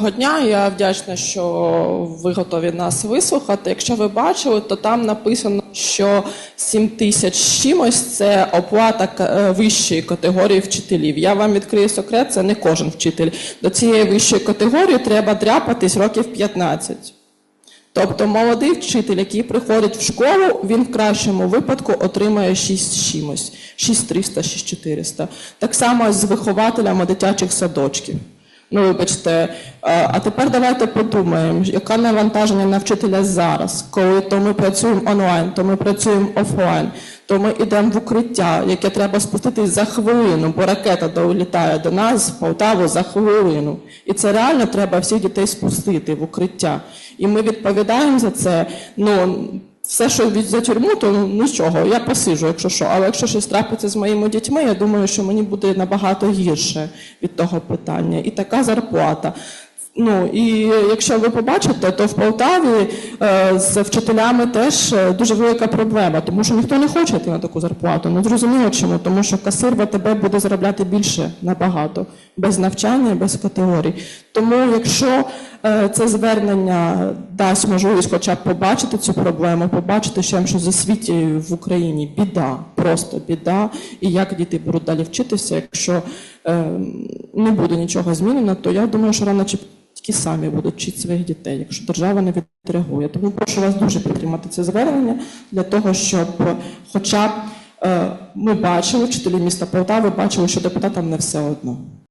Доброго дня, я вдячна, що ви готові нас вислухати. Якщо ви бачили, то там написано, що 7 тисяч чимось це оплата е, вищої категорії вчителів. Я вам відкрию секрет, це не кожен вчитель. До цієї вищої категорії треба дряпатись років 15. Тобто молодий вчитель, який приходить в школу, він в кращому випадку отримає 6 чимось, 6300, 6400. Так само з вихователями дитячих садочків. Ну, вибачте, е, а тепер давайте подумаємо, яке навантаження на вчителя зараз, коли то ми працюємо онлайн, то ми працюємо офлайн, то ми йдемо в укриття, яке треба спуститись за хвилину, бо ракета долітає до нас в Полтаву за хвилину. І це реально треба всіх дітей спустити в укриття. І ми відповідаємо за це. Ну, все, що від за тюрму, то ну нічого, я посиджу, якщо що. Але якщо щось трапиться з моїми дітьми, я думаю, що мені буде набагато гірше від того питання. І така зарплата. Ну і якщо ви побачите, то в Полтаві е, з вчителями теж е, дуже велика проблема, тому що ніхто не хоче йти на таку зарплату. Ну зрозуміло чому, тому що касир в АТБ буде заробляти більше набагато, без навчання, без категорій. Тому якщо е, це звернення дасть можливість хоча б побачити цю проблему, побачити, що що за світі в Україні біда, просто біда, і як діти будуть далі вчитися, якщо е, не буде нічого змінено, то я думаю, що рано чи тільки самі будуть вчити своїх дітей, якщо держава не відреагує. Тому прошу вас дуже підтримати це звернення для того, щоб хоча б е, ми бачили, вчителі міста Полтави бачили, що депутатам не все одно.